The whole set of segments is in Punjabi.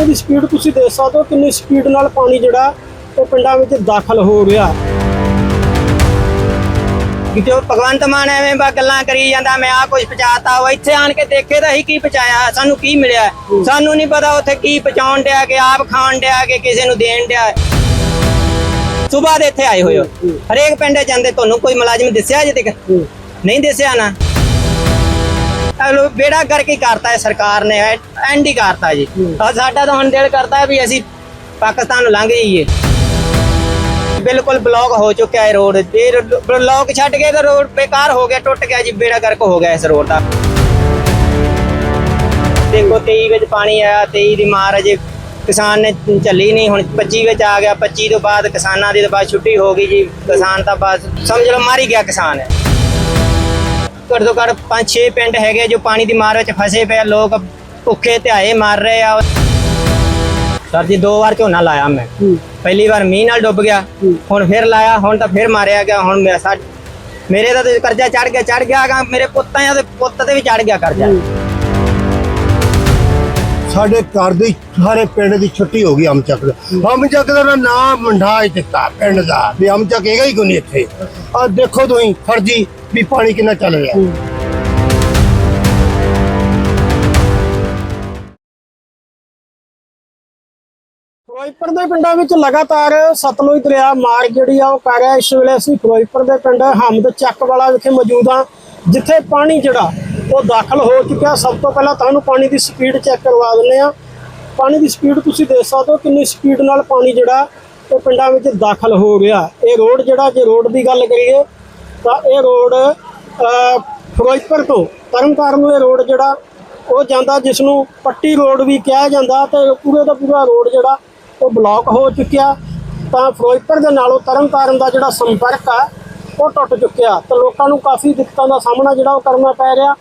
ਪਾਣੀ ਦੀ ਸਪੀਡ ਤੁਸੀਂ ਦੇਖ ਸਕਦੇ ਹੋ ਕਿੰਨੀ ਸਪੀਡ ਨਾਲ ਪਾਣੀ ਜਿਹੜਾ ਉਹ ਪਿੰਡਾਂ ਵਿੱਚ ਦਾਖਲ ਹੋ ਰਿਹਾ। ਕਿ ਜੋ ਭਗਵੰਤ ਮਾਨ ਐਵੇਂ ਬਾ ਗੱਲਾਂ ਕਰੀ ਜਾਂਦਾ ਮੈਂ ਆ ਕੁਝ ਪਹੁੰਚਾਤਾ ਉਹ ਇੱਥੇ ਆਣ ਕੇ ਦੇਖੇ ਤਾਂ ਹੀ ਕੀ ਪਹੁੰਚਾਇਆ ਸਾਨੂੰ ਕੀ ਮਿਲਿਆ? ਸਾਨੂੰ ਨਹੀਂ ਪਤਾ ਉੱਥੇ ਕੀ ਪਹੁੰਚਾਉਣ ਡਿਆ ਕਿ ਆਪ ਖਾਣ ਡਿਆ ਕਿ ਕਿਸੇ ਨੂੰ ਦੇਣ ਡਿਆ। ਸਵੇਰ ਦੇ ਇੱਥੇ ਆਏ ਹੋਏ ਹੋ। ਹਰੇਕ ਪਿੰਡੇ ਜਾਂਦੇ ਤੁਹਾਨੂੰ ਕੋਈ ਮੁਲਾਜ਼ਮ ਦਿਸਿਆ ਅਜੇ ਤੱਕ? ਨਹੀਂ ਦਿਸਿਆ ਨਾ। ਬੇੜਾ ਕਰਕੇ ਕਰਤਾ ਹੈ ਸਰਕਾਰ ਨੇ ਐਂਡ ਹੀ ਕਰਤਾ ਜੀ। ਸਾਡਾ ਤਾਂ ਹੁਣ ਦਿਲ ਕਰਦਾ ਹੈ ਵੀ ਅਸੀਂ ਪਾਕਿਸਤਾਨ ਨੂੰ ਲੰਘ ਜਾਈਏ। ਬਿਲਕੁਲ ਬਲੌਕ ਹੋ ਚੁੱਕਿਆ ਹੈ ਰੋਡ। ਜੇ ਬਲੌਕ ਛੱਡ ਕੇ ਤਾਂ ਰੋਡ ਬੇਕਾਰ ਹੋ ਗਿਆ ਟੁੱਟ ਗਿਆ ਜੀ ਬੇੜਾ ਗਰਕ ਹੋ ਗਿਆ ਇਸ ਰੋਡ ਦਾ। ਦੇਖੋ 23 ਵਿੱਚ ਪਾਣੀ ਆਇਆ 23 ਦੀ ਮਾਰ ਅਜੇ ਕਿਸਾਨ ਨੇ ਝੱਲੀ ਨਹੀਂ। ਹੁਣ 25 ਵਿੱਚ ਆ ਗਿਆ 25 ਤੋਂ ਬਾਅਦ ਕਿਸਾਨਾਂ ਦੀ ਤਾਂ ਬਾਅਦ ਛੁੱਟੀ ਹੋ ਗਈ ਜੀ। ਕਿਸਾਨ ਤਾਂ ਬਸ ਸਮਝ ਲਓ ਮਰ ਹੀ ਗਿਆ ਕਿਸਾਨ। ਘੱਟ ਤੋਂ ਘੱਟ 5-6 ਪਿੰਡ ਹੈਗੇ ਜੋ ਪਾਣੀ ਦੀ ਮਾਰ ਵਿੱਚ ਫਸੇ ਪਏ ਆ। ਲੋਕ ਭੁੱਖੇ ਧਿਆਏ ਮਰ ਰਹੇ ਆ। ਸਰ ਜੀ ਦੋ ਵਾਰ ਝੋਨਾ ਲਾਇਆ ਮੈਂ। ਪਹਿਲੀ ਵਾਰ ਮੀਂਹ ਨਾਲ ਡੁੱਬ ਗਿਆ। ਹੁਣ ਫਿਰ ਲਾਇਆ ਹੁਣ ਤਾਂ ਫਿਰ ਮਾਰਿਆ ਗਿਆ। ਹੁਣ ਮੇਰਾ ਸਾ ਮੇਰੇ ਦਾ ਤੇ ਕਰਜ਼ਾ ਚੜ ਗਿਆ ਚੜ ਗਿਆ ਗਾ। ਮੇਰੇ ਪੁੱਤਾਂ ਦੇ ਪੁੱਤ ਤੇ ਵੀ ਚੜ ਗਿਆ ਕਰਜ਼ਾ। ਸਾਡੇ ਘਰ ਦੀ ਸਾਰੇ ਪਿੰਡ ਦੀ ਛੁੱਟੀ ਹੋ ਗਈ ਅਮਚੱਕ ਦਾ। ਅਮਚੱਕ ਦਾ ਨਾਮ ਮੰਡਾ ਦਿੱਤਾ ਪਿੰਡ ਦਾ। ਵੀ ਅਮਚੱਕ ਹੈਗਾ ਹੀ ਕੋਈ ਨਹੀਂ ਇੱਥੇ। ਆ ਦੇਖੋ ਤੁਸੀਂ, ਫਰਜੀ ਵੀ ਪਾਣੀ ਕਿੰਨਾ ਚੱਲ ਰਿਹਾ। ਫਿਰੋਜ਼ਪੁਰ ਦੇ ਪਿੰਡਾਂ ਵਿੱਚ ਲਗਾਤਾਰ ਸਤਲੁਜ ਦਰਿਆ ਮਾਰ ਜਿਹੜੀ ਆ, ਉਹ ਕਰ ਰਿਹਾ। ਇਸ ਵੇਲੇ ਅਸੀਂ ਫਿਰੋਜ਼ਪੁਰ ਦੇ ਪਿੰਡ ਹਮਦ ਚੱਕ ਵਾਲਾ ਵਿਖੇ ਮੌਜੂਦ ਹਾਂ, ਜਿੱਥੇ ਪਾਣੀ ਜਿਹੜਾ ਉਹ ਦਾਖਲ ਹੋ ਚੁੱਕਿਆ। ਸਭ ਤੋਂ ਪਹਿਲਾਂ ਤੁਹਾਨੂੰ ਪਾਣੀ ਦੀ ਸਪੀਡ ਚੈੱਕ ਕਰਵਾ ਦਿੰਦੇ ਆ ਪਾਣੀ ਦੀ ਸਪੀਡ ਤੁਸੀਂ ਦੇਖ ਸਕਦੇ ਹੋ ਕਿੰਨੀ ਸਪੀਡ ਨਾਲ ਪਾਣੀ ਜਿਹੜਾ ਇਹ ਪਿੰਡਾਂ ਵਿੱਚ ਦਾਖਲ ਹੋ ਗਿਆ। ਇਹ ਰੋਡ ਜਿਹੜਾ, ਜੇ ਰੋਡ ਦੀ ਗੱਲ ਕਰੀਏ, ਤਾਂ ਇਹ ਰੋਡ ਫਿਰੋਜ਼ਪੁਰ ਤੋਂ ਤਰਨਤਾਰਨ ਨੂੰ ਇਹ ਰੋਡ ਜਿਹੜਾ, ਉਹ ਜਾਂਦਾ ਜਿਸ ਨੂੰ ਪੱਟੀ ਰੋਡ ਵੀ ਕਿਹਾ ਜਾਂਦਾ ਤੇ ਪੂਰੇ ਦਾ ਪੂਰਾ ਰੋਡ ਜਿਹੜਾ, ਉਹ ਬਲੌਕ ਹੋ ਚੁੱਕਿਆ। ਤਾਂ ਫਿਰੋਜ਼ਪੁਰ ਦੇ ਨਾਲੋਂ ਤਰਨਤਾਰਨ ਦਾ ਜਿਹੜਾ ਸੰਪਰਕ ਆ, ਉਹ ਟੁੱਟ ਚੁੱਕਿਆ। ਤੇ ਲੋਕਾਂ ਨੂੰ ਕਾਫੀ ਦਿੱਕਤਾਂ ਦਾ ਸਾਹਮਣਾ ਜਿਹੜਾ ਉਹ ਕਰਨਾ ਪੈ ਰਿਹਾ।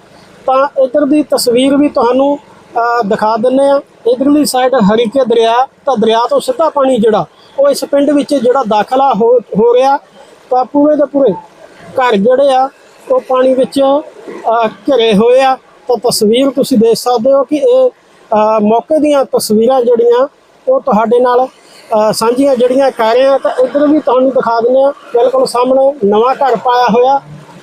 ਤਾਂ ਇਧਰ ਦੀ ਤਸਵੀਰ ਵੀ ਤੁਹਾਨੂੰ ਦਿਖਾ ਦਿੰਨੇ ਆ ਇਧਰਲੀ ਸਾਈਡ ਹਰੀਕੇ ਦਰਿਆ, ਤਾਂ ਦਰਿਆ ਤੋਂ ਸਿੱਧਾ ਪਾਣੀ ਜਿਹੜਾ, ਉਹ ਇਸ ਪਿੰਡ ਵਿੱਚ ਜਿਹੜਾ ਦਾਖਲਾ ਹੋ ਹੋ ਰਿਹਾ, ਤਾਂ ਪੂਰੇ ਦੇ ਪੂਰੇ ਘਰ ਜਿਹੜੇ ਆ, ਉਹ ਪਾਣੀ ਵਿੱਚ ਘਿਰੇ ਹੋਏ ਆ। ਤਾਂ ਤਸਵੀਰ ਤੁਸੀਂ ਦੇਖ ਸਕਦੇ ਹੋ ਕਿ ਇਹ ਮੌਕੇ ਦੀਆਂ ਤਸਵੀਰਾਂ ਜਿਹੜੀਆਂ, ਉਹ ਤੁਹਾਡੇ ਨਾਲ ਸਾਂਝੀਆਂ ਜਿਹੜੀਆਂ ਕਰ ਰਹੇ ਆ ਤਾਂ ਇੱਧਰ ਵੀ ਤੁਹਾਨੂੰ ਦਿਖਾ ਦਿੰਦੇ ਆ ਬਿਲਕੁਲ ਸਾਹਮਣੇ ਨਵਾਂ ਘਰ ਪਾਇਆ ਹੋਇਆ।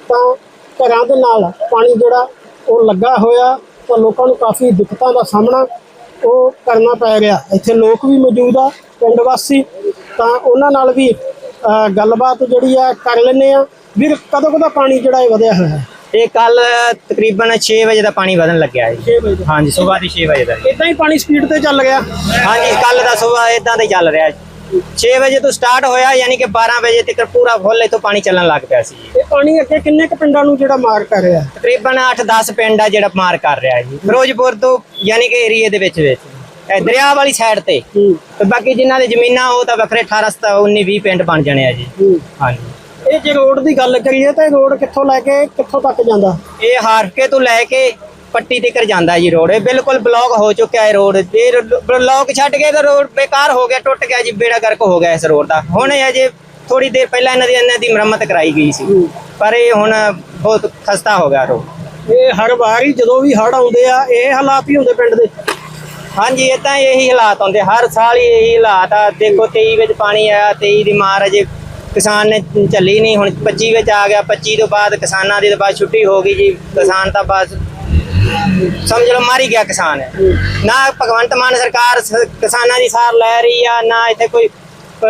ਤਾਂ ਘਰਾਂ ਦੇ ਨਾਲ ਪਾਣੀ ਜਿਹੜਾ ਉਹ ਲੱਗਾ ਹੋਇਆ ਤਾਂ ਲੋਕਾਂ ਨੂੰ ਕਾਫੀ ਦਿੱਕਤਾਂ ਦਾ ਸਾਹਮਣਾ ਉਹ ਕਰਨਾ ਪੈ ਰਿਹਾ। ਇੱਥੇ ਲੋਕ ਵੀ ਮੌਜੂਦ ਆ ਪਿੰਡ ਵਾਸੀ। ਤਾਂ ਉਹਨਾਂ ਨਾਲ ਵੀ ਗੱਲਬਾਤ ਜਿਹੜੀ ਆ ਕਰ ਲੈਨੇ ਆ। ਵੀਰ ਕਦੋਂ ਕਦੋਂ ਪਾਣੀ ਜਿਹੜਾ ਇਹ ਵਧਿਆ ਹੋਇਆ? ਹੈ ਇਹ ਕੱਲ ਤਕਰੀਬਨ 6 ਵਜੇ ਦਾ ਪਾਣੀ ਵਧਣ ਲੱਗਿਆ ਜੀ। 6 ਵਜੇ ਹਾਂਜੀ ਸਵੇਰ ਦੀ 6 ਵਜੇ ਦਾ ਇਦਾਂ ਹੀ ਪਾਣੀ ਸਪੀਡ ਤੇ ਚੱਲ ਗਿਆ। ਹਾਂਜੀ ਕੱਲ ਦਾ ਸਵੇਰ ਇਦਾਂ ਦਾ ਹੀ ਚੱਲ ਰਿਹਾ 6 ਵਜੇ ਤੋਂ ਸਟਾਰਟ ਹੋਇਆ ਯਾਨੀ ਕਿ 12 ਵਜੇ ਤੱਕ ਪੂਰਾ ਫੁੱਲ ਇਥੋਂ ਪਾਣੀ ਚੱਲਣ ਲੱਗ ਪਿਆ ਸੀ। ਇਹ ਪਾਣੀ ਅੱਗੇ ਕਿੰਨੇ ਕੁ ਪਿੰਡਾਂ ਨੂੰ ਜਿਹੜਾ ਮਾਰ ਕਰ ਰਿਹਾ? ਤਕਰੀਬਨ 8-10 ਪਿੰਡ ਆ ਜਿਹੜਾ ਮਾਰ ਕਰ ਰਿਹਾ ਜੀ। ਫਿਰੋਜ਼ਪੁਰ ਤੋਂ ਯਾਨੀ ਕਿ ਏਰੀਏ ਦੇ ਵਿੱਚ ਵਿੱਚ। ਇਹ ਦਰਿਆ ਵਾਲੀ ਸਾਈਡ ਤੇ। ਤੇ ਬਾਕੀ ਜਿਨ੍ਹਾਂ ਦੇ ਜ਼ਮੀਨਾਂ ਉਹ ਤਾਂ ਵੱਖਰੇ 18 19 20 ਪਿੰਡ ਬਣ ਜਾਣੇ ਆ ਜੀ। ਹਾਂਜੀ। ਇਹ ਜੇ ਰੋਡ ਦੀ ਗੱਲ ਕਰੀਏ ਤਾਂ ਰੋਡ ਕਿੱਥੋਂ ਲੈ ਕੇ ਕਿੱਥੋਂ ਤੱਕ ਜਾਂਦਾ? ਇਹ ਹਾਰਕੇ ਤੋਂ ਲੈ ਕੇ ਪੱਟੀ ਤੱਕ ਜਾਂਦਾ ਜੀ ਰੋਡ ਇਹ ਬਿਲਕੁਲ ਬਲੌਕ ਹੋ ਚੁੱਕਿਆ ਹੈ ਰੋਡ। ਜੇ ਬਲੌਕ ਛੱਡ ਕੇ ਤਾਂ ਰੋਡ ਬੇਕਾਰ ਹੋ ਗਿਆ ਟੁੱਟ ਗਿਆ ਜੀ ਬੇੜਾ ਗਰਕ ਹੋ ਗਿਆ ਇਸ ਰੋਡ ਦਾ। ਹੁਣ ਇਹ ਅਜੇ ਥੋੜੀ ਦੇਰ ਪਹਿਲਾਂ ਇਹਨਾਂ ਦੀ ਇਹਨਾਂ ਦੀ ਮੁਰੰਮਤ ਕਰਾਈ ਗਈ ਸੀ। ਪਰ ਇਹ ਹੁਣ ਬਹੁਤ ਖਸਤਾ ਹੋ ਗਿਆ ਰੋਡ। ਇਹ ਹਰ ਵਾਰ ਹੀ ਜਦੋਂ ਵੀ ਹੜ ਆਉਂਦੇ ਆ ਇਹ ਹਾਲਾਤ ਹੀ ਹੁੰਦੇ ਪਿੰਡ ਦੇ? ਹਾਂਜੀ ਇਹ ਤਾਂ ਇਹੀ ਹਾਲਾਤ ਹੁੰਦੇ। ਹਰ ਸਾਲ ਹੀ ਇਹੀ ਹਾਲਾਤ ਆ। ਦੇਖੋ 23 ਵਿੱਚ ਪਾਣੀ ਆਇਆ 23 ਦੀ ਮਾਰ ਅਜੇ ਕਿਸਾਨ ਨੇ ਝੱਲੀ ਨਹੀਂ। ਹੁਣ 25 ਵਿੱਚ ਆ ਗਿਆ। 25 ਤੋਂ ਬਾਅਦ ਕਿਸਾਨਾਂ ਦੀ ਤਾਂ ਬਾਅਦ ਛੁੱਟੀ ਹੋ ਗਈ ਜੀ। ਕਿਸਾਨ ਤਾਂ ਬਸ ਸਮਝ ਲਓ ਮਾਰੀ ਗਿਆ ਕਿਸਾਨ ਨਾ ਭਗਵੰਤ ਮਾਨ ਸਰਕਾਰ ਕਿਸਾਨਾਂ ਦੀ ਸਾਰ ਲੈ ਰਹੀ ਆ, ਨਾ ਇੱਥੇ ਕੋਈ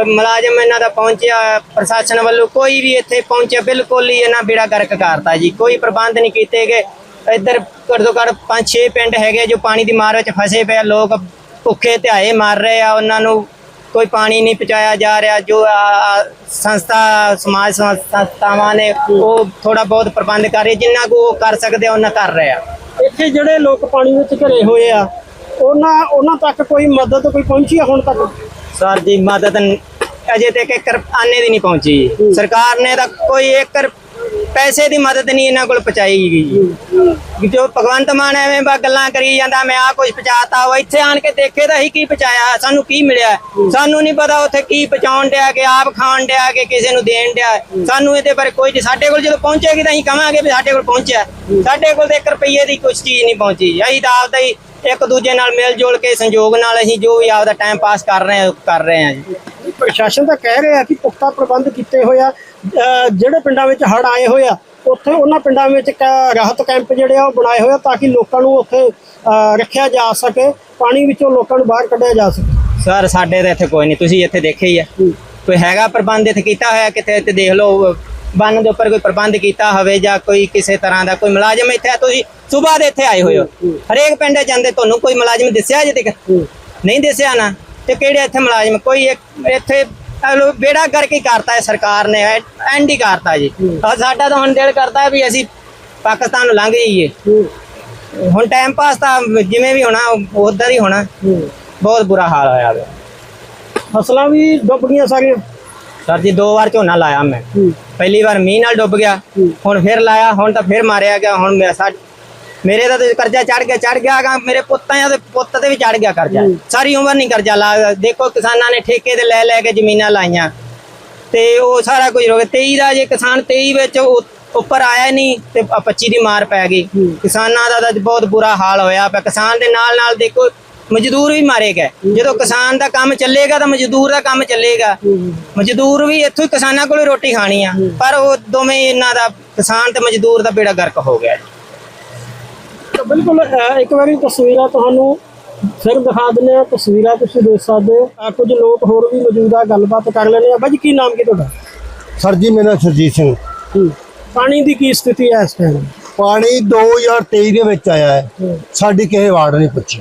ਮੁਲਾਜ਼ਮ ਇਹਨਾਂ ਦਾ ਪਹੁੰਚਿਆ, ਪ੍ਰਸ਼ਾਸਨ ਵੱਲੋਂ ਕੋਈ ਵੀ ਇੱਥੇ ਪਹੁੰਚਿਆ, ਬਿਲਕੁਲ ਹੀ ਇਹਨਾਂ ਬੇੜਾ ਗਰਕ ਕਰਤਾ ਜੀ। ਕੋਈ ਪ੍ਰਬੰਧ ਨਹੀਂ ਕੀਤੇ ਗਏ। ਇੱਧਰ ਘੱਟ ਤੋਂ ਘੱਟ ਪੰਜ ਛੇ ਪਿੰਡ ਹੈਗੇ ਜੋ ਪਾਣੀ ਦੀ ਮਾਰ ਵਿੱਚ ਫਸੇ ਪਏ ਲੋਕ ਭੁੱਖੇ ਧਿਆਏ ਮਾਰ ਰਹੇ ਆ। ਉਹਨਾਂ ਨੂੰ ਕੋਈ ਪਾਣੀ ਨਹੀਂ ਪਹੁੰਚਾਇਆ ਜਾ ਰਿਹਾ। ਜੋ ਸੰਸਥਾ, ਸਮਾਜ ਸੰਸਥਾਵਾਂ ਨੇ ਉਹ ਥੋੜਾ ਬਹੁਤ ਪ੍ਰਬੰਧ ਕਰ ਰਹੀ। ਜਿੰਨਾ ਕੋ ਉਹ ਕਰ ਸਕਦੇ ਆ, ਉਹਨਾਂ ਕਰ ਰਹੇ ਆ। ਇੱਥੇ ਜਿਹੜੇ ਲੋਕ ਪਾਣੀ ਵਿੱਚ ਘਿਰੇ ਹੋਏ ਆ ਉਹਨਾਂ ਉਹਨਾਂ ਤੱਕ ਕੋਈ ਮਦਦ ਕੋਈ ਪਹੁੰਚੀ ਆ ਹੁਣ ਤੱਕ? ਸਰ ਜੀ ਮਦਦ ਅਜੇ ਤੱਕ ਇੱਕ ਆਨੇ ਦੀ ਨਹੀਂ ਪਹੁੰਚੀ। ਸਰਕਾਰ ਨੇ ਤਾਂ ਕੋਈ ਇੱਕ ਪੈਸੇ ਦੀ ਮਦਦ ਨਹੀਂ ਇਹਨਾਂ ਕੋਲ ਪਹੁੰਚਾਈ ਗਈ ਜੋ। ਭਗਵੰਤ ਮਾਨ ਐਵੇਂ ਬਾ ਗੱਲਾਂ ਕਰੀ ਜਾਂਦਾ, ਮੈਂ ਆ ਕੁਝ ਪਹੁੰਚਾਤਾ, ਉਹ ਇੱਥੇ ਆਣ ਕੇ ਦੇਖੇ ਤਾਂ ਹੀ ਕੀ ਪਹੁੰਚਾਇਆ, ਸਾਨੂੰ ਕੀ ਮਿਲਿਆ? ਸਾਨੂੰ ਨਹੀਂ ਪਤਾ ਉੱਥੇ ਕੀ ਪਹੁੰਚਾਉਣ ਡਿਆ ਕਿ ਆਪ ਖਾਣ ਡਿਆ ਕਿ ਕਿਸੇ ਨੂੰ ਦੇਣ ਡਿਆ। ਸਾਨੂੰ ਇਹਦੇ ਬਾਰੇ ਕੋਈ ਨਹੀਂ, ਸਾਡੇ ਕੋਲ ਜਦੋਂ ਪਹੁੰਚੇਗੀ ਤਾਂ ਅਸੀਂ ਕਵਾਂਗੇ ਵੀ ਸਾਡੇ ਕੋਲ ਪਹੁੰਚਿਆ। ਸਾਡੇ ਕੋਲ ਤਾਂ 1 ਰੁਪਈਏ ਦੀ ਕੁਝ ਚੀਜ਼ ਨਹੀਂ ਪਹੁੰਚੀ। ਅਸੀਂ ਤਾਂ ਆਪਦਾ ਹੀ ਇੱਕ ਦੂਜੇ ਨਾਲ ਮਿਲ ਜੁਲ ਕੇ ਸੰਯੋਗ ਨਾਲ ਅਸੀਂ ਜੋ ਵੀ ਆਪਦਾ ਟਾਈਮ ਪਾਸ ਕਰ ਰਹੇ ਹਾਂ, ਕਰ ਰਹੇ ਹਾਂ ਜੀ। ਪ੍ਰਸ਼ਾਸਨ ਤਾਂ ਕਹਿ ਰਿਹਾ ਕਿ ਪੁਖਤਾ ਪ੍ਰਬੰਧ ਕੀਤੇ ਹੋਏ ਆ ਜਿਹੜੇ ਪਿੰਡਾਂ ਵਿੱਚ ਹੜ ਆਏ ਹੋਏ ਆ ਉੱਥੇ ਉਹਨਾਂ ਪਿੰਡਾਂ ਵਿੱਚ ਰਾਹਤ ਕੈਂਪ ਜਿਹੜੇ ਆ ਉਹ ਬਣਾਏ ਹੋਏ ਆ ਤਾਂ ਕਿ ਲੋਕਾਂ ਨੂੰ ਉੱਥੇ ਰੱਖਿਆ ਜਾ ਸਕੇ ਪਾਣੀ ਵਿੱਚੋਂ ਲੋਕਾਂ ਨੂੰ ਬਾਹਰ ਕੱਢਿਆ ਜਾ ਸਕੇ। ਸਰ ਸਾਡੇ ਤਾਂ ਇੱਥੇ ਕੋਈ ਨਹੀਂ ਤੁਸੀਂ ਇੱਥੇ ਦੇਖਿਆ ਹੀ ਆ। ਕੋਈ ਹੈਗਾ ਪ੍ਰਬੰਧ ਇੱਥੇ ਕੀਤਾ ਹੋਇਆ ਕਿਤੇ? ਤੇ ਦੇਖ ਲਓ ਬੰਨ ਦੇ ਉੱਪਰ ਕੋਈ ਪ੍ਰਬੰਧ ਕੀਤਾ ਹੋਵੇ ਜਾਂ ਕੋਈ ਕਿਸੇ ਤਰ੍ਹਾਂ ਦਾ ਕੋਈ ਮੁਲਾਜ਼ਮ ਇੱਥੇ ਆ, ਤੁਸੀਂ ਸਵੇਰ ਦੇ ਇੱਥੇ ਆਏ ਹੋਏ ਹੋ। ਹਰੇਕ ਪਿੰਡ ਜਾਂਦੇ ਤੁਹਾਨੂੰ ਕੋਈ ਮੁਲਾਜ਼ਮ ਦਿਸਿਆ ਜੇ ਤੱਕ? ਨਹੀਂ ਦਿਸਿਆ ਨਾ। ਤੇ ਕਿਹੜੇ ਇੱਥੇ ਮੁਲਾਜ਼ਮ? ਕੋਈ ਇੱਥੇ ਅਗਲੋ ਬੇੜਾ ਕਰਕੇ ਕਰਤਾ ਹੈ ਸਰਕਾਰ ਨੇ ਐਂਡ ਹੀ ਕਰਤਾ ਜੀ। ਸਾਡਾ ਤਾਂ ਹੁਣ ਦਿਲ ਕਰਦਾ ਹੈ ਵੀ ਅਸੀਂ ਪਾਕਿਸਤਾਨ ਨੂੰ ਲੰਘ ਜਾਈਏ। ਹੁਣ ਟਾਈਮ ਪਾਸ ਤਾਂ ਜਿਵੇਂ ਵੀ ਹੋਣਾ ਉਧਰ ਹੀ ਹੋਣਾ। ਬਹੁਤ ਬੁਰਾ ਹਾਲ ਹੋਇਆ ਵਾ। ਫਸਲਾਂ ਵੀ ਡੁੱਬ ਗਈਆਂ ਸਾਰੀਆਂ। ਸਰ ਜੀ ਦੋ ਵਾਰ ਝੋਨਾ ਲਾਇਆ ਮੈਂ। ਪਹਿਲੀ ਵਾਰ ਮੀਂਹ ਨਾਲ ਡੁੱਬ ਗਿਆ। ਹੁਣ ਫਿਰ ਲਾਇਆ ਹੁਣ ਤਾਂ ਫਿਰ ਮਾਰਿਆ ਗਿਆ। ਹੁਣ ਮੈਂ ਮੇਰੇ ਦਾ ਤੇ ਕਰਜ਼ਾ ਚੜ ਗਿਆ ਚੜ ਗਿਆ ਗਾ ਮੇਰੇ ਪੁੱਤਾਂ ਦੇ ਪੁੱਤ ਤੇ ਵੀ ਚੜ ਗਿਆ ਕਰਜ਼ਾ। ਸਾਰੀ ਉਮਰ ਨਹੀਂ ਕਰਜ਼ਾ ਲਾ ਦੇਖੋ ਕਿਸਾਨਾਂ ਨੇ ਠੇਕੇ ਤੇ ਲੈ ਲੈ ਕੇ ਜ਼ਮੀਨਾਂ ਲਾਈਆਂ। ਤੇ ਉਹ ਸਾਰਾ ਕੁਝ ਹੋ ਗਿਆ। 23 ਦਾ ਜੇ ਕਿਸਾਨ 23 ਵਿੱਚ ਉੱਪਰ ਆਇਆ ਨਹੀਂ ਤੇ ਆਹ 25 ਦੀ ਮਾਰ ਪੈ ਗਈ। ਕਿਸਾਨਾਂ ਦਾ ਤਾਂ ਬਹੁਤ ਬੁਰਾ ਹਾਲ ਹੋਇਆ ਪਿਆ। ਕਿਸਾਨ ਦੇ ਨਾਲ ਨਾਲ ਦੇਖੋ ਮਜ਼ਦੂਰ ਵੀ ਮਾਰੇ ਗਏ। ਜਦੋਂ ਕਿਸਾਨ ਦਾ ਕੰਮ ਚੱਲੇਗਾ ਤਾਂ ਮਜ਼ਦੂਰ ਦਾ ਕੰਮ ਚੱਲੇਗਾ। ਮਜ਼ਦੂਰ ਵੀ ਇੱਥੋਂ ਹੀ ਕਿਸਾਨਾਂ ਕੋਲੋਂ ਰੋਟੀ ਖਾਣੀ ਆ। ਪਰ ਉਹ ਦੋਵੇਂ ਇਹਨਾਂ ਦਾ ਕਿਸਾਨ ਤੇ ਮਜ਼ਦੂਰ ਦਾ ਬੇੜਾ ਗਰਕ ਹੋ ਗਿਆ ਤਾਂ ਬਿਲਕੁਲ ਅਹ ਇੱਕ ਵਾਰੀ ਤਸਵੀਰਾਂ ਤੁਹਾਨੂੰ ਫਿਰ ਦਿਖਾ ਦਿੰਦੇ ਆ ਤਸਵੀਰਾਂ ਤੁਸੀਂ ਦੇਖ ਸਕਦੇ ਹੋ। ਅਹ ਕੁਝ ਲੋਕ ਹੋਰ ਵੀ ਮੌਜੂਦ ਆ ਗੱਲਬਾਤ ਕਰ ਲੈਣੇ ਆ ਬਾਜੀ ਕੀ ਨਾਮ ਕੀ ਤੁਹਾਡਾ? ਸਰ ਜੀ ਮੇਰਾ ਸਰਜੀਤ ਸਿੰਘ। ਪਾਣੀ ਦੀ ਕੀ ਸਥਿਤੀ ਹੈ ਇਸ ਟਾਈਮ ਪਾਣੀ 2023 ਦੇ ਵਿੱਚ ਆਇਆ ਹੈ। ਸਾਡੀ ਕਿਸੇ ਵਾਰਡ ਨੇ ਪੁੱਛੀ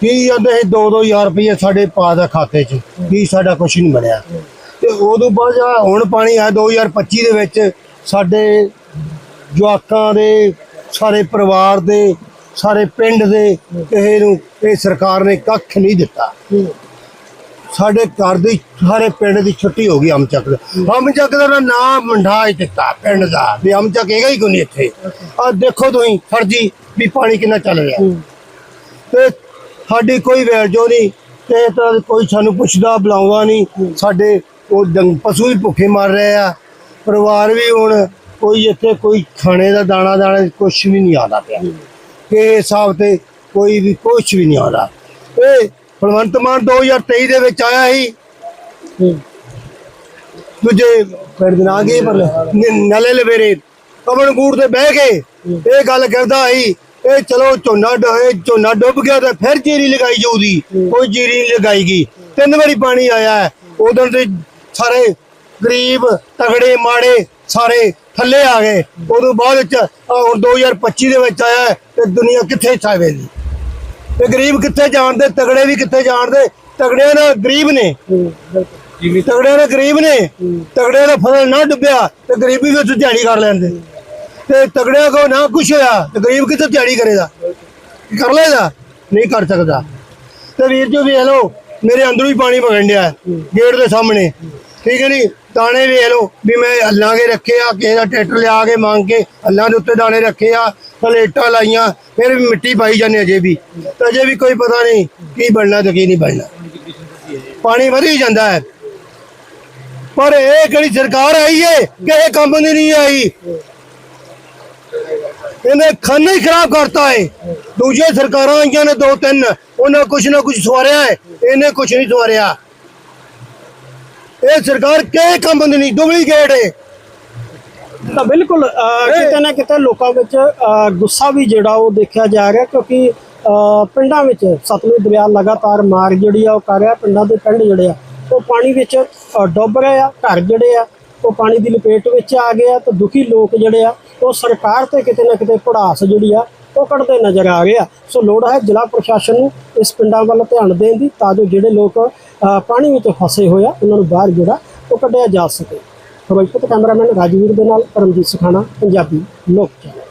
ਕੀ ਜਾਂਦੇ ਸੀ 2-2000 ਰੁਪਏ ਸਾਡੇ ਪਾ ਦਾ ਖਾਤੇ 'ਚ। ਕੀ ਸਾਡਾ ਕੁਝ ਨਹੀਂ ਬਣਿਆ। ਤੇ ਉਦੋਂ ਬਾਅਦ ਜਿਹੜਾ ਹੁਣ ਪਾਣੀ ਆਇਆ 2025 ਦੇ ਵਿੱਚ ਸਾਡੇ ਜਵਾਕਾਂ ਦੇ ਸਾਰੇ ਪਰਿਵਾਰ ਦੇ, ਸਾਰੇ ਪਿੰਡ ਦੇ ਕਿਸੇ ਨੂੰ ਇਹ ਸਰਕਾਰ ਨੇ ਕੱਖ ਨਹੀਂ ਦਿੱਤਾ। ਸਾਡੇ ਘਰ ਦੀ, ਸਾਰੇ ਪਿੰਡ ਦੀ ਛੁੱਟੀ ਹੋ ਗਈ ਅਮਚੱਕ ਦਾ। ਅਮਚੱਕ ਦਾ ਨਾ ਨਾਮ ਮੰਡਾ ਦਿੱਤਾ ਪਿੰਡ ਦਾ, ਵੀ ਅਮਚੱਕ ਹੈਗਾ ਹੀ ਕੋਈ ਨਹੀਂ ਇੱਥੇ। ਆ ਦੇਖੋ ਤੁਸੀਂ ਫਰਜੀ ਵੀ ਪਾਣੀ ਕਿੰਨਾ ਚੱਲ ਰਿਹਾ। ਤੇ ਸਾਡੀ ਕੋਈ ਵੈਲਜੋ ਨਹੀਂ, ਤੇ ਤਾਂ ਕੋਈ ਸਾਨੂੰ ਪੁੱਛਦਾ, ਬੁਲਾਉਂਦਾ ਨਹੀਂ। ਸਾਡੇ ਉਹ ਪਸ਼ੂ ਵੀ ਭੁੱਖੇ ਮਰ ਰਹੇ ਆ। ਪਰਿਵਾਰ ਵੀ ਹੁਣ ਕੋਈ ਇੱਥੇ ਕੋਈ ਖਾਣੇ ਦਾ ਦਾਣਾ ਦਾਣਾ ਕੁਛ ਵੀ ਨਹੀਂ ਆਉਂਦਾ ਪਿਆ। ਕਿ ਹਿਸਾਬ ਤੇ ਕੋਈ ਵੀ ਕੁਛ ਵੀ ਨਹੀਂ ਆਉਂਦਾ। ਇਹ ਭਗਵੰਤ ਮਾਨ 2023 ਦੇ ਵਿੱਚ ਆਇਆ ਸੀ। ਦੂਜੇ ਪਿੰਡ ਦੇ ਨਾਂ ਕੀ ਪਰ ਨਲੇ ਲਵੇਰੇ ਕਮਨ ਗੂੜ ਤੇ ਬਹਿ ਕੇ ਇਹ ਗੱਲ ਕਰਦਾ ਸੀ ਇਹ ਚਲੋ ਝੋਨਾ ਡੋਏ ਝੋਨਾ ਡੁੱਬ ਗਿਆ ਤੇ ਫਿਰ ਜੀਰੀ ਲਗਾਈ ਜਾਊਦੀ ਕੋਈ ਜੀਰੀ ਨਹੀਂ ਲਗਾਈ ਗਈ ਤਿੰਨ ਵਾਰੀ ਪਾਣੀ ਆਇਆ। ਉਦੋਂ ਤੇ ਸਾਰੇ ਗਰੀਬ ਤਗੜੇ ਮਾੜੇ ਸਾਰੇ ਥੱਲੇ ਆ ਗਏ। ਉਦੋਂ ਬਾਅਦ ਵਿੱਚ ਆਹ ਹੁਣ 2025 ਦੇ ਵਿੱਚ ਆਇਆ ਤੇ ਦੁਨੀਆ ਕਿੱਥੇ ਚਾਵੇ ਤੇ ਗਰੀਬ ਕਿੱਥੇ ਜਾਣਦੇ ਤਗੜੇ ਵੀ ਕਿੱਥੇ ਜਾਣਦੇ ਤਗੜਿਆਂ ਨਾਲ ਗਰੀਬ ਨੇ। ਤਗੜਿਆਂ ਨਾਲ ਗਰੀਬ ਨੇ। ਤਗੜਿਆਂ ਦਾ ਫਸਲ ਨਾ ਡੁੱਬਿਆ ਤੇ ਗਰੀਬੀ ਵੀ ਉੱਥੇ ਦਿਹਾੜੀ ਕਰ ਲੈਂਦੇ। ਤੇ ਤਗੜਿਆਂ ਕੋ ਨਾ ਕੁਛ ਹੋਇਆ ਤੇ ਗਰੀਬ ਕਿੱਥੇ ਦਿਹਾੜੀ ਕਰੇਗਾ? ਕਰ ਲੇਗਾ ਨਹੀਂ ਕਰ ਸਕਦਾ। ਤੇ ਵੀਰ ਜੀ, ਵੇਖ ਲਓ, ਮੇਰੇ ਅੰਦਰੋਂ ਹੀ ਪਾਣੀ ਵਗਣ ਡਿਆ ਗੇਟ ਦੇ ਸਾਹਮਣੇ। ਠੀਕ ਹੈ ਨਹੀਂ ਦਾਣੇ ਵੇਖ ਲਓ ਵੀ ਮੈਂ ਅੱਲਾਂ ਕੇ ਰੱਖੇ ਆ, ਕਿਸੇ ਦਾ ਟਰੈਕਟਰ ਲਿਆ ਕੇ ਮੰਗ ਕੇ ਅੱਲਾਂ ਦੇ ਉੱਤੇ ਦਾਣੇ ਰੱਖੇ ਆ, ਪਲੇਟਾਂ ਲਾਈਆਂ, ਫਿਰ ਵੀ ਮਿੱਟੀ ਪਾਈ ਜਾਂਦੇ ਅਜੇ ਵੀ। ਤੇ ਅਜੇ ਵੀ ਕੋਈ ਪਤਾ ਨਹੀਂ ਕੀ ਬਣਨਾ ਤੇ ਕੀ ਨਹੀਂ ਬਣਨਾ। ਪਾਣੀ ਵਧੀ ਜਾਂਦਾ ਹੈ। ਪਰ ਇਹ ਕਿਹੜੀ ਸਰਕਾਰ ਆਈ ਏ? ਕਿ ਇਹ ਕੰਮ ਦੀ ਨਹੀਂ ਆਈ। ਇਹਨੇ ਖਾਨਾ ਹੀ ਖਰਾਬ ਕਰਤਾ ਏ। ਦੂਜੇ ਸਰਕਾਰਾਂ ਆਈਆਂ ਨੇ ਦੋ ਤਿੰਨ, ਉਹਨਾਂ ਕੁਛ ਨਾ ਕੁਛ ਸਵਾਰਿਆ ਹੈ ਇਹਨੇ ਕੁਛ ਨਹੀਂ ਸਵਾਰਿਆ। ਇਹ ਸਰਕਾਰ ਕਿਸੇ ਕੰਮ ਦੀ ਨਹੀਂ ਡੁਪਲੀਕੇਟ ਏ ਤਾਂ ਬਿਲਕੁਲ ਅਹ, ਕਿਤੇ ਨਾ ਕਿਤੇ ਲੋਕਾਂ ਵਿੱਚ ਅਹ, ਗੁੱਸਾ ਵੀ ਜਿਹੜਾ ਉਹ ਦੇਖਿਆ ਜਾ ਰਿਹਾ ਕਿਉਂਕਿ ਅਹ, ਪਿੰਡਾਂ ਵਿੱਚ ਸਤਲੁਜ ਦਰਿਆ ਲਗਾਤਾਰ ਮਾਰ ਜਿਹੜੀ ਆ ਉਹ ਕਰ ਰਿਹਾ। ਪਿੰਡਾਂ ਦੇ ਪਿੰਡ ਜਿਹੜੇ ਆ ਉਹ ਪਾਣੀ ਵਿੱਚ ਅਹ, ਡੁੱਬ ਰਹੇ ਆ ਘਰ ਜਿਹੜੇ ਆ ਉਹ ਪਾਣੀ ਦੀ ਲਪੇਟ ਵਿੱਚ ਆ ਗਏ ਆ ਤੇ ਦੁਖੀ ਲੋਕ ਜਿਹੜੇ ਆ ਉਹ ਸਰਕਾਰ ਤੇ ਕਿਤੇ ਨਾ ਕਿਤੇ ਪੜਾਸ ਜਿਹੜੀ ਆ ਉਹ ਕੱਢਦੇ ਨਜ਼ਰ ਆ ਰਹੇ ਆ। ਸੋ ਲੋੜ ਹੈ ਜ਼ਿਲ੍ਹਾ ਪ੍ਰਸ਼ਾਸਨ ਨੂੰ ਇਸ ਪਿੰਡਾਂ ਵੱਲ ਧਿਆਨ ਦੇਣ ਦੀ ਤਾਂ ਜੋ ਜਿਹੜੇ ਲੋਕ ਪਾਣੀ ਵਿੱਚ ਫਸੇ ਹੋਏ ਆ, ਉਹਨਾਂ ਨੂੰ ਬਾਹਰ ਜਿਹੜਾ ਉਹ ਕੱਢਿਆ ਜਾ ਸਕੇ। ਫਿਰੋਜ਼ਪੁਰ ਕੈਮਰਾਮੈਨ ਰਾਜਵੀਰ ਦੇ ਨਾਲ ਪਰਮਜੀਤ ਸਖਾਣਾ, ਪੰਜਾਬੀ ਲੋਕ ਚੈਨਲ।